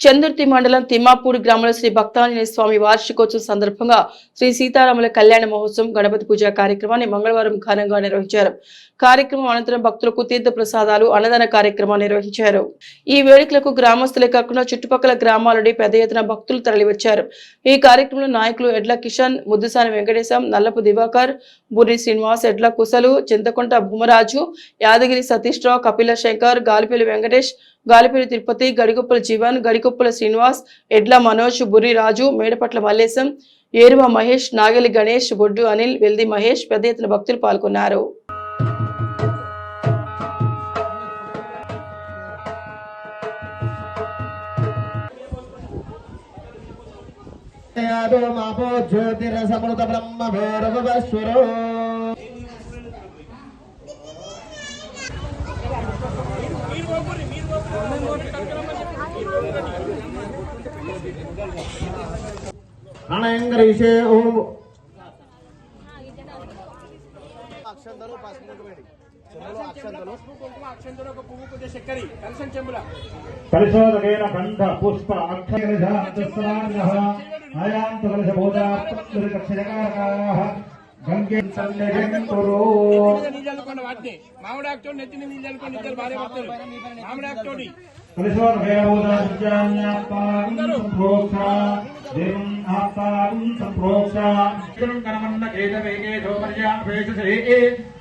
చందుర్తి మండలం తిమ్మాపూడి గ్రామంలో శ్రీ భక్తాంజనేయ స్వామి వార్షికోత్సవం సందర్భంగా శ్రీ సీతారాముల కళ్యాణ మహోత్సవం గణపతి పూజ కార్యక్రమాన్ని మంగళవారం ఘనంగా నిర్వహించారు. కార్యక్రమం అనంతరం భక్తులకు తీర్థ ప్రసాదాలు అన్నదాన కార్యక్రమాన్ని నిర్వహించారు. ఈ వేడుకలకు గ్రామస్తులే కాకుండా చుట్టుపక్కల గ్రామాల నుండి పెద్ద ఎత్తున భక్తులు తరలివచ్చారు. ఈ కార్యక్రమంలో నాయకులు ఎడ్ల కిషన్ ముద్దుసాని వెంకటేశం నల్లపు దివాకర్ బుర్రి శ్రీనివాస్ ఎడ్ల కుసలు చింతకుంట భూమరాజు యాదగిరి సతీష్ రావు కపిల శంకర్ గాలిపల్లి వెంకటేష్ గాలిపల్లి తిరుపతి గడికొప్పల జీవన్ గడికొప్పల శ్రీనివాస్ ఎడ్ల మనోజ్ బుర్రి రాజు మేడపట్ల మల్లేశం ఏరువ మహేష్ నాగలి గణేష్ బొడ్డు అనిల్ వెల్ది మహేష్ పెద్ద ఎత్తున భక్తులు పాల్గొన్నారు. జ్యోతిరసమృత బ్రహ్మ వేడి చెంబులో అక్షంతలు పరిశోధకేన గంధ పుష్ప అక్షరజాతస్రాంగః ఆయాంత కలశబోధాత్మకక్షజకారకాः గంగే సన్నిధింతురు నీళ్ళు దేవం ఆత్మానం సంప్రోక్ష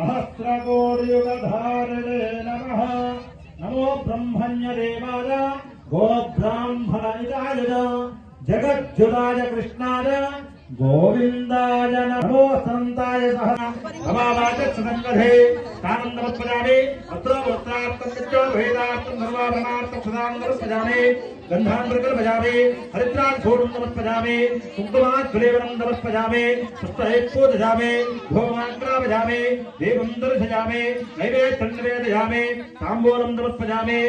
పద్ధావదరేణ దృష్టి సహస్రనామ్నేం పురుషాయ శాస్త్రే సహస్రకోటియుగధారిణే నమః గోవిందాయ నమో సంతాయ సహ. అమావాచ అత్ర వస్త్రార్థం భేదార్థం సర్వాభరణార్థం సదాం నమస్పజామి హరిద్రాన్ ఘోరం నమస్పజామి కుంకుమాత్ దేవం నైవేద్యం తాంబూలం నమస్పజామి